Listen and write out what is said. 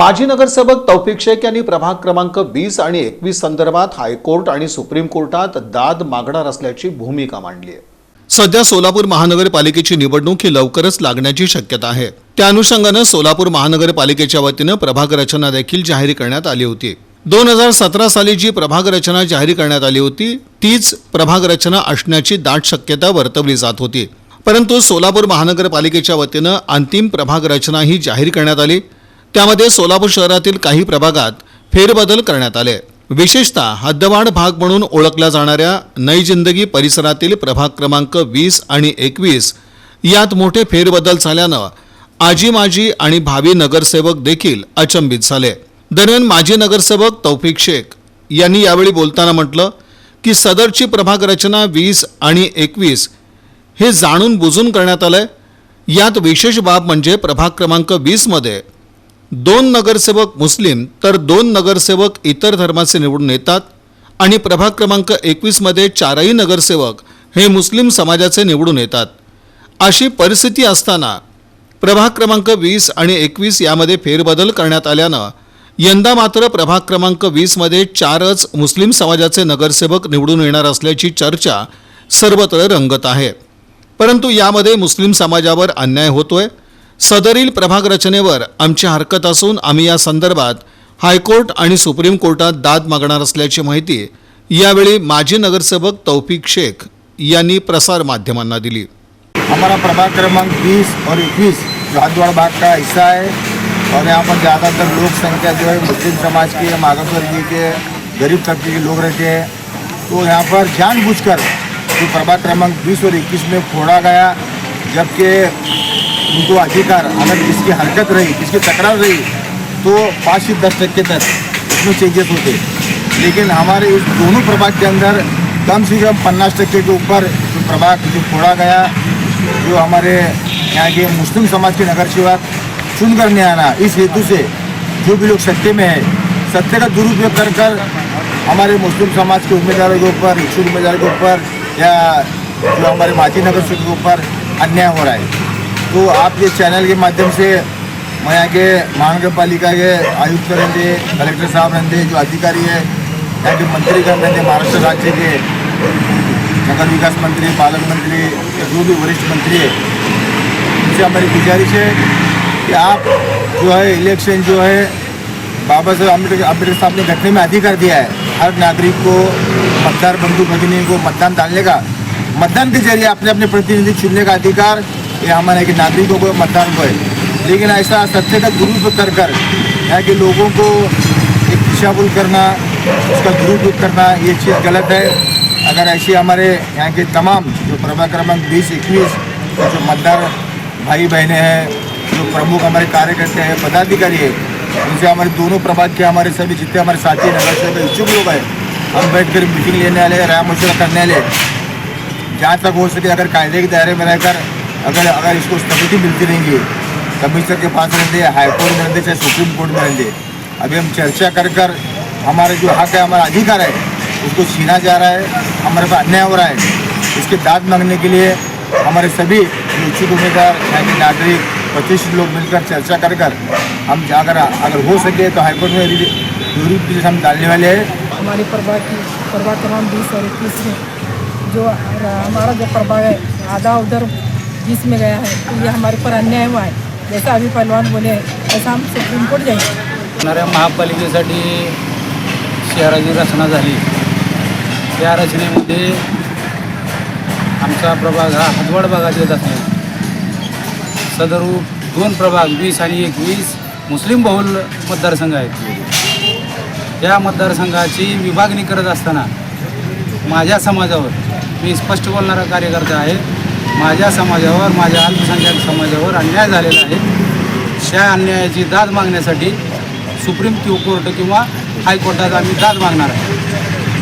माजी नगरसेवक तौफिक शेख यांनी प्रभाग क्रमांक वीस आणि एकवीस संदर्भात हायकोर्ट आणि सुप्रीम कोर्टात दाद मागणार असल्याची भूमिका मांडली आहे. सध्या सोलापूर महानगरपालिकेची निवडणूक ही लवकरच लागण्याची शक्यता आहे. त्या अनुषंगानं सोलापूर महानगरपालिकेच्या वतीनं प्रभाग रचना देखील जाहीर करण्यात आली होती. दोन हजार सतरा साली जी प्रभाग रचना जाहीर करण्यात आली होती तीच प्रभाग रचना असण्याची दाट शक्यता वर्तवली जात होती. परंतु सोलापूर महानगरपालिकेच्या वतीनं अंतिम प्रभाग रचना ही जाहीर करण्यात आली. त्यामध्ये सोलापूर शहरातील काही प्रभागात फेरबदल करण्यात आले. विशेषतः हद्दवाढ भाग म्हणून ओळखल्या जाणाऱ्या नई जिंदगी परिसरातील प्रभाग क्रमांक वीस आणि एकवीस यात मोठे फेरबदल झाल्यानं आजी माजी आणि भावी नगरसेवक देखील अचंबित झाले. दरम्यान माजी नगरसेवक तौफिक शेख यांनी यावेळी बोलताना म्हटलं की सदरची प्रभाग रचना वीस आणि एकवीस हे जाणून बुजून करण्यात आलंय. यात विशेष बाब म्हणजे प्रभाग क्रमांक वीसमध्ये दोन नगरसेवक मुस्लिम तर दोन नगरसेवक इतर धर्माचे निवडून येतात. आणि प्रभाग क्रमांक एकवीसमध्ये चारही नगरसेवक हे मुस्लिम समाजाचे निवडून येतात. अशी परिस्थिती असताना प्रभाग क्रमांक वीस आणि एकवीस यामध्ये फेरबदल करण्यात आल्यानं यंदा मात्र प्रभाग क्रमांक वीसमध्ये चारच मुस्लिम समाजाचे नगरसेवक निवडून येणार असल्याची चर्चा सर्वत्र रंगत आहे. परंतु यामध्ये मुस्लिम समाजावर अन्याय होतोय. सदरील प्रभाग रचनेवर आमची हरकत असून आम्ही या संदर्भात हायकोर्ट आणि सुप्रीम कोर्टात दाद मागणार असल्याची माहिती यावेळी माजी नगरसेवक तौफिक शेख यांनी प्रसार माध्यमांना दिली. हमारा प्रभाग क्रमांक वीस और 21 जो हदवाड़ बाग का हिस्सा है और यहाँ पर ज़्यादातर लोकसंख्या जो है मुस्लिम समाज की है वर्गीय के गरीब तबके के लोग रहते हैं। तो यहाँ पर जानबूझकर जो प्रभाग क्रमांक बीस और 21 में फोड़ा गया जबकि उनको अधिकार अगर जिसकी हरकत रही, जिसकी तकरार रही तो पाँच से दस टक्के तक उसमें चेंजेस होते। लेकिन हमारे इस दोनों प्रभाग के अंदर कम से कम पन्नास टक्के के ऊपर जो प्रभाग जो फोड़ा गया, जो हमारे यहाँ के मुस्लिम समाज के नगर सेवक चुन कर नहीं आना, इस हेतु से जो भी लोग सत्य में है, सत्य का दुरुपयोग कर कर हमारे मुस्लिम समाज के उम्मीदवारों के ऊपर, इच्छुक उम्मीदवारों के ऊपर या जो हमारे माजी नगर सेवक के ऊपर अन्याय हो रहा है। तो आप ये चैनल के माध्यम से मैं यहाँ के महानगर पालिका के आयुक्त रहते कलेक्टर साहब रहते जो अधिकारी है यहाँ के मंत्रीगण रहते महाराष्ट्र राज्य के नगर विकास मंत्री पालन मंत्री जो भी वरिष्ठ मंत्री है, उनसे हमारी गुजारिश है कि आप जो है इलेक्शन जो है, बाबा साहब अंबेडकर अंबेडकर साहब ने घटने में अधिकार दिया है। हर नागरिक को मतदार बंधु भगिनी को मतदान डालने का, मतदान के ज़रिए अपने अपने प्रतिनिधि चुनने का अधिकार ये हमारे के नागरिकों को मतदान को है लेकिन ऐसा सत्य का दुरुपयोग कर कर यहाँ के लोगों को एक दिशाभूल करना, उसका दुरुपयोग करना, ये चीज़ गलत है। अगर ऐसी हमारे यहाँ के तमाम जो प्रभाग क्रमांक बीस, इक्कीस जो मतदार भाई बहनें हैं, जो प्रमुख हमारे कार्यकर्ता हैं, पदाधिकारी है, उनसे हमारे दोनों प्रभाग के हमारे सभी जितने हमारे साथी नगर सेवक इच्छुक लोग हैं, हम बैठ कर मीटिंग लेने वाले राय मशुरा करने वाले जहाँ तक हो सके अगर कायदे के दायरे में रहकर अगर अगर इसको स्थगिति मिलती रहेंगी कमिश्नर के पास रहते हाईकोर्ट में रहते चाहे सुप्रीम कोर्ट में रहते अभी हम चर्चा कर कर, हमारे जो हक है, हमारा अधिकार है, उसको छीना जा रहा है, हमारे पास अन्याय हो रहा है। इसके दाद मांगने के लिए हमारे सभी इच्छुक उम्मीदवार के नागरिक, प्रतिष्ठित लोग मिलकर चर्चा कर कर, हम अगर अगर हो सके तो हाईकोर्ट में रिव्यू हम डालने वाले हैं। हमारी प्रभाग की प्रभाग क्रमांक बीस और इक्कीस में जो हमारा जो प्रभाग है, आधा उधर बीस में गया है तो ये हमारे पर अन्याय हुआ है। जैसा अभी पहलवान बोले हैं ऐसा हम सुप्रीम कोर्ट जाएंगे। येणाऱ्या महापालिकेसाठी शहराची रचना झाली. त्या रचनेमध्ये आमचा प्रभाग हा हदवड भागात येत असेल सदरू दोन प्रभाग वीस आणि एकवीस मुस्लिम बहुल मतदारसंघ आहेत. त्या मतदारसंघाची विभागणी करत असताना माझ्या समाजावर मी स्पष्ट बोलणारा कार्यकर्ता आहे माझ्या समाजावर माझ्या अल्पसंख्याक समाजावर अन्याय झालेला आहे. त्या अन्यायाची दाद मागण्यासाठी सुप्रीम कोर्ट किंवा हायकोर्टात आम्ही दाद मागणार आहे